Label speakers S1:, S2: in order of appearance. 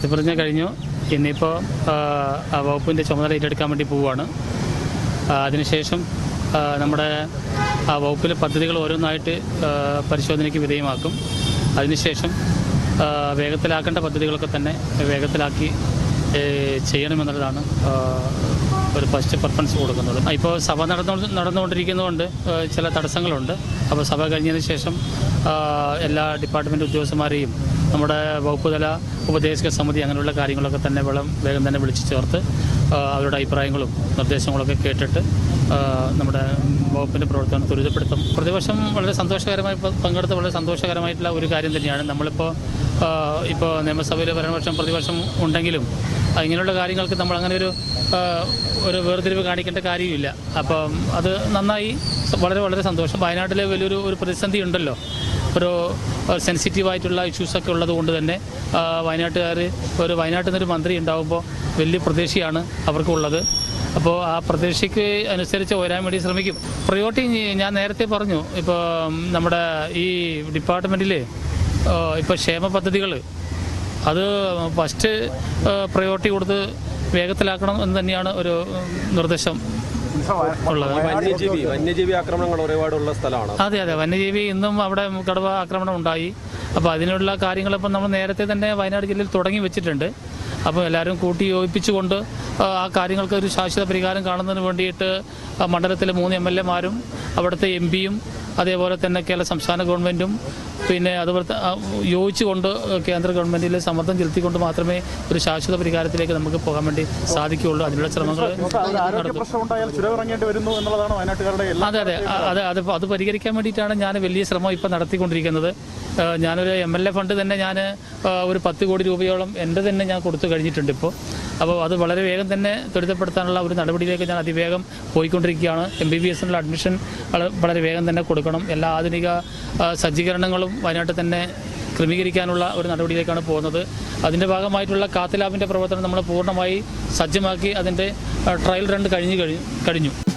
S1: സത്യപ്രതിജ്ഞ കഴിഞ്ഞു. ഇന്നിപ്പോൾ വകുപ്പിന്റെ ചുമതല ഏറ്റെടുക്കാൻ വേണ്ടി പോവുകയാണ്. അതിനുശേഷം നമ്മുടെ വകുപ്പിലെ പദ്ധതികൾ ഓരോന്നായിട്ട് പരിശോധനയ്ക്ക് വിധേയമാക്കും. അതിനുശേഷം വേഗത്തിലാക്കേണ്ട പദ്ധതികളൊക്കെ തന്നെ വേഗത്തിലാക്കി ചെയ്യണമെന്നുള്ളതാണ് ഒരു ഫസ്റ്റ് പ്രിഫറൻസ് കൊടുക്കുന്നത്. ഇപ്പോൾ സഭ നടന്നു നടന്നുകൊണ്ടിരിക്കുന്നതുകൊണ്ട് ചില തടസ്സങ്ങളുണ്ട്. അപ്പോൾ സഭ കഴിഞ്ഞതിന് ശേഷം എല്ലാ ഡിപ്പാർട്ട്മെന്റ് ഉദ്യോഗസ്ഥന്മാരെയും നമ്മുടെ വകുപ്പ് തല ഉപദേശക സമിതി അങ്ങനെയുള്ള കാര്യങ്ങളൊക്കെ തന്നെ വെള്ളം വേഗം തന്നെ വിളിച്ചു ചേർത്ത് അവരുടെ അഭിപ്രായങ്ങളും നിർദ്ദേശങ്ങളൊക്കെ കേട്ടിട്ട് നമ്മുടെ വകുപ്പിന്റെ പ്രവർത്തനം ത്വരിതപ്പെടുത്തും. പ്രതിവർഷം വളരെ സന്തോഷകരമായി പങ്കെടുത്ത വളരെ സന്തോഷകരമായിട്ടുള്ള ഒരു കാര്യം തന്നെയാണ്. നമ്മളിപ്പോൾ ഇപ്പോൾ നിയമസഭയിൽ ഭരണപക്ഷം പ്രതിവർഷം ഉണ്ടെങ്കിലും ഇങ്ങനെയുള്ള കാര്യങ്ങൾക്ക് നമ്മൾ അങ്ങനെ ഒരു ഒരു വേർതിരിവ് കാണിക്കേണ്ട കാര്യമില്ല. അപ്പം അത് നന്നായി വളരെ വളരെ സന്തോഷം. വയനാട്ടിലെ വലിയൊരു ഒരു പ്രതിസന്ധി ഉണ്ടല്ലോ. ഒരു സെൻസിറ്റീവായിട്ടുള്ള ഇഷ്യൂസൊക്കെ ഉള്ളത് കൊണ്ട് തന്നെ വയനാട്ടുകാർ ഒരു വയനാട്ടിൽ നിന്നൊരു മന്ത്രി ഉണ്ടാകുമ്പോൾ വലിയ പ്രതീക്ഷയാണ് അവർക്കുള്ളത്. അപ്പോൾ ആ പ്രതീക്ഷയ്ക്ക് അനുസരിച്ച് വരാൻ വേണ്ടി ശ്രമിക്കും. പ്രയോറിറ്റി ഞാൻ നേരത്തെ പറഞ്ഞു ഇപ്പോൾ നമ്മുടെ ഈ ഡിപ്പാർട്ട്മെന്റിൽ ഇപ്പോൾ ക്ഷേമ പദ്ധതികൾ അത് ഫസ്റ്റ് പ്രയോറിറ്റി കൊടുത്ത് വേഗത്തിലാക്കണം എന്ന് തന്നെയാണ് ഒരു നിർദ്ദേശം. ഉള്ളത്.
S2: വന്യജീവി വന്യജീവി ആക്രമണങ്ങൾ ഒരുപാടുള്ള സ്ഥലമാണ്.
S1: അതെ അതെ. വന്യജീവി ഇന്നും അവിടെ കടുവ ആക്രമണം ഉണ്ടായി. അപ്പോൾ അതിനുള്ള കാര്യങ്ങൾ ഇപ്പം നമ്മൾ നേരത്തെ തന്നെ വയനാട് ജില്ലയിൽ തുടങ്ങി വെച്ചിട്ടുണ്ട്. അപ്പോൾ എല്ലാവരും കൂട്ടി യോജിപ്പിച്ചുകൊണ്ട് ആ, കാര്യങ്ങൾക്ക് ഒരു ശാശ്വത പരിഹാരം കാണുന്നതിന് വേണ്ടിയിട്ട് മണ്ഡലത്തിലെ മൂന്ന് എം എൽ എമാരും അവിടുത്തെ എം പിയും അതേപോലെ തന്നെ കേരള സംസ്ഥാന ഗവൺമെന്റും പിന്നെ അതുപോലെ യോജിച്ചുകൊണ്ട് കേന്ദ്ര ഗവൺമെന്റിൽ സമ്മർദ്ദം ചെലുത്തിക്കൊണ്ട് മാത്രമേ ഒരു ശാശ്വത പരിഹാരത്തിലേക്ക് നമുക്ക് പോകാൻ വേണ്ടി സാധിക്കുകയുള്ളൂ. അതിനുള്ള ശ്രമങ്ങൾ അതെ അതെ. അത് അത് അത് പരിഹരിക്കാൻ വേണ്ടിയിട്ടാണ് ഞാൻ വലിയ ശ്രമം ഇപ്പം നടത്തിക്കൊണ്ടിരിക്കുന്നത്. ഞാനൊരു എം എൽ എ ഫണ്ട് തന്നെ ഞാൻ ഒരു പത്ത് കോടി രൂപയോളം എന്റെ തന്നെ ഞാൻ കൊടുത്തു കഴിഞ്ഞിട്ടുണ്ട് ഇപ്പോൾ. അപ്പോൾ അത് വളരെ വേഗം തന്നെ ത്വരിതപ്പെടുത്താനുള്ള ഒരു നടപടിയിലേക്ക് ഞാൻ അതിവേഗം പോയിക്കൊണ്ടിരിക്കുകയാണ്. എം ബി ബി എസിനുള്ള അഡ്മിഷൻ വളരെ വേഗം തന്നെ കൊടുക്കണം. എല്ലാ ആധുനിക ആ, സജ്ജീകരണങ്ങളും വയനാട്ടിൽ തന്നെ ക്രമീകരിക്കാനുള്ള ഒരു നടപടിയിലേക്കാണ് പോകുന്നത്. അതിന്റെ ഭാഗമായിട്ടുള്ള കാത്ത് ലാബിന്റെ പ്രവർത്തനം നമ്മൾ പൂർണമായി സജ്ജമാക്കി അതിന്റെ ട്രയൽ റൺ കഴിഞ്ഞു കഴിഞ്ഞു.